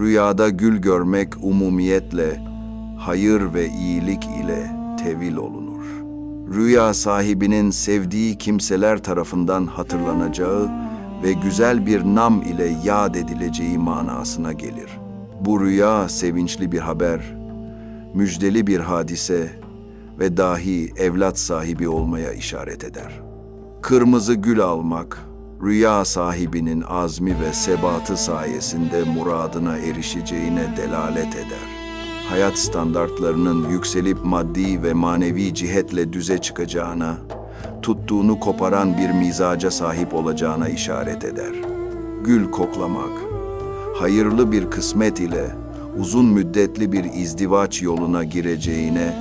Rüyada gül görmek umumiyetle hayır ve iyilik ile tevil olunur. Rüya sahibinin sevdiği kimseler tarafından hatırlanacağı ve güzel bir nam ile yad edileceği manasına gelir. Bu rüya sevinçli bir haber, müjdeli bir hadise ve dahi evlat sahibi olmaya işaret eder. Kırmızı gül almak, rüya sahibinin azmi ve sebatı sayesinde muradına erişeceğine delalet eder. Hayat standartlarının yükselip maddi ve manevi cihetle düze çıkacağına, tuttuğunu koparan bir mizaca sahip olacağına işaret eder. Gül koklamak, hayırlı bir kısmet ile uzun müddetli bir izdivaç yoluna gireceğine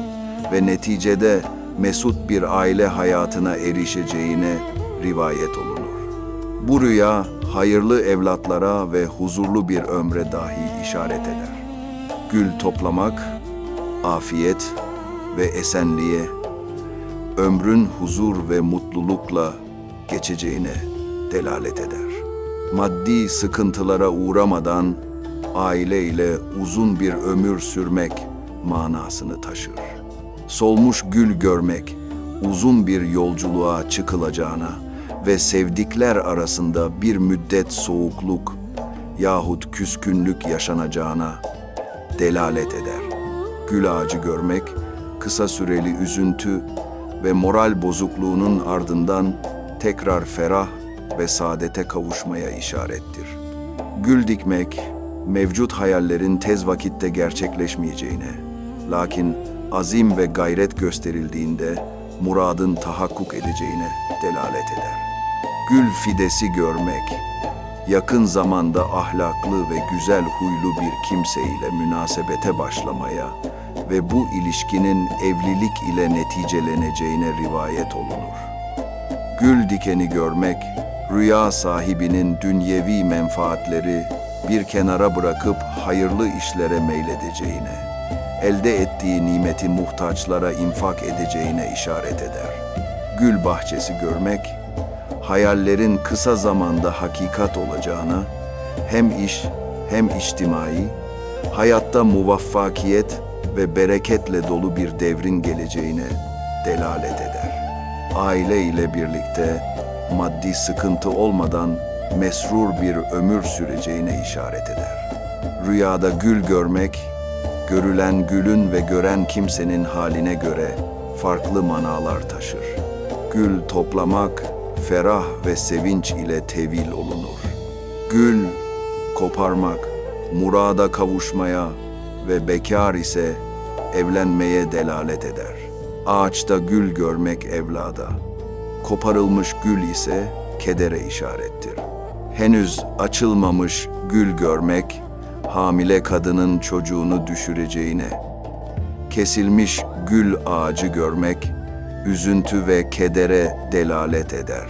ve neticede mesut bir aile hayatına erişeceğine rivayet olunur. Bu rüya hayırlı evlatlara ve huzurlu bir ömre dahi işaret eder. Gül toplamak, afiyet ve esenliğe, ömrün huzur ve mutlulukla geçeceğine delalet eder. Maddi sıkıntılara uğramadan aileyle uzun bir ömür sürmek manasını taşır. Solmuş gül görmek uzun bir yolculuğa çıkılacağına ve sevdikler arasında bir müddet soğukluk yahut küskünlük yaşanacağına delalet eder. Gül ağacı görmek kısa süreli üzüntü ve moral bozukluğunun ardından tekrar ferah ve saadete kavuşmaya işarettir. Gül dikmek, mevcut hayallerin tez vakitte gerçekleşmeyeceğine, lakin azim ve gayret gösterildiğinde muradın tahakkuk edeceğine delalet eder. Gül fidesi görmek, yakın zamanda ahlaklı ve güzel huylu bir kimseyle münasebete başlamaya ve bu ilişkinin evlilik ile neticeleneceğine rivayet olunur. Gül dikeni görmek, rüya sahibinin dünyevi menfaatleri bir kenara bırakıp hayırlı işlere meyledeceğine, elde ettiği nimeti muhtaçlara infak edeceğine işaret eder. Gül bahçesi görmek, hayallerin kısa zamanda hakikat olacağına, hem iş hem içtimai, hayatta muvaffakiyet ve bereketle dolu bir devrin geleceğine delalet eder. Aile ile birlikte maddi sıkıntı olmadan mesrur bir ömür süreceğine işaret eder. Rüyada gül görmek, görülen gülün ve gören kimsenin haline göre farklı manalar taşır. Gül toplamak, ferah ve sevinç ile tevil olunur. Gül koparmak, murada kavuşmaya ve bekar ise evlenmeye delalet eder. Ağaçta gül görmek evlada, koparılmış gül ise kedere işarettir. Henüz açılmamış gül görmek, hamile kadının çocuğunu düşüreceğine, kesilmiş gül ağacı görmek, üzüntü ve kedere delalet eder.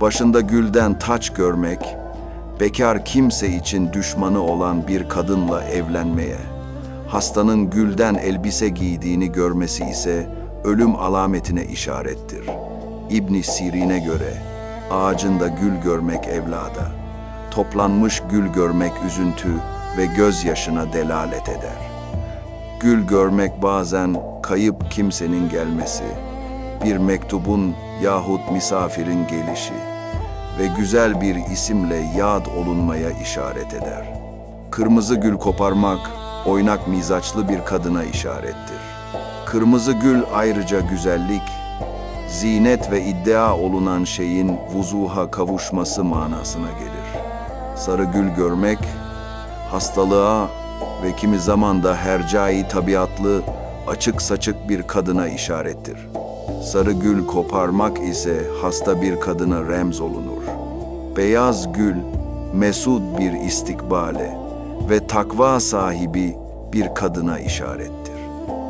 Başında gülden taç görmek, bekar kimse için düşmanı olan bir kadınla evlenmeye, hastanın gülden elbise giydiğini görmesi ise ölüm alametine işarettir. İbn Sirin'e göre ağacında gül görmek evlada, toplanmış gül görmek üzüntü ve gözyaşına delalet eder. Gül görmek bazen kayıp kimsenin gelmesi, bir mektubun yahut misafirin gelişi ve güzel bir isimle yad olunmaya işaret eder. Kırmızı gül koparmak, oynak mizaçlı bir kadına işarettir. Kırmızı gül ayrıca güzellik, zinet ve iddia olunan şeyin vuzuha kavuşması manasına gelir. Sarı gül görmek, hastalığa ve kimi zaman da hercai tabiatlı, açık saçık bir kadına işarettir. Sarı gül koparmak ise hasta bir kadına remz olunur. Beyaz gül, mesud bir istikbale ve takva sahibi bir kadına işarettir.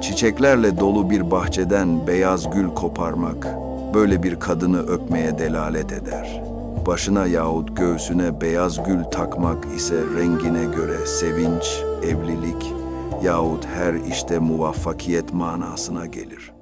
Çiçeklerle dolu bir bahçeden beyaz gül koparmak, böyle bir kadını öpmeye delalet eder. Başına yahut göğsüne beyaz gül takmak ise rengine göre sevinç, evlilik yahut her işte muvaffakiyet manasına gelir.''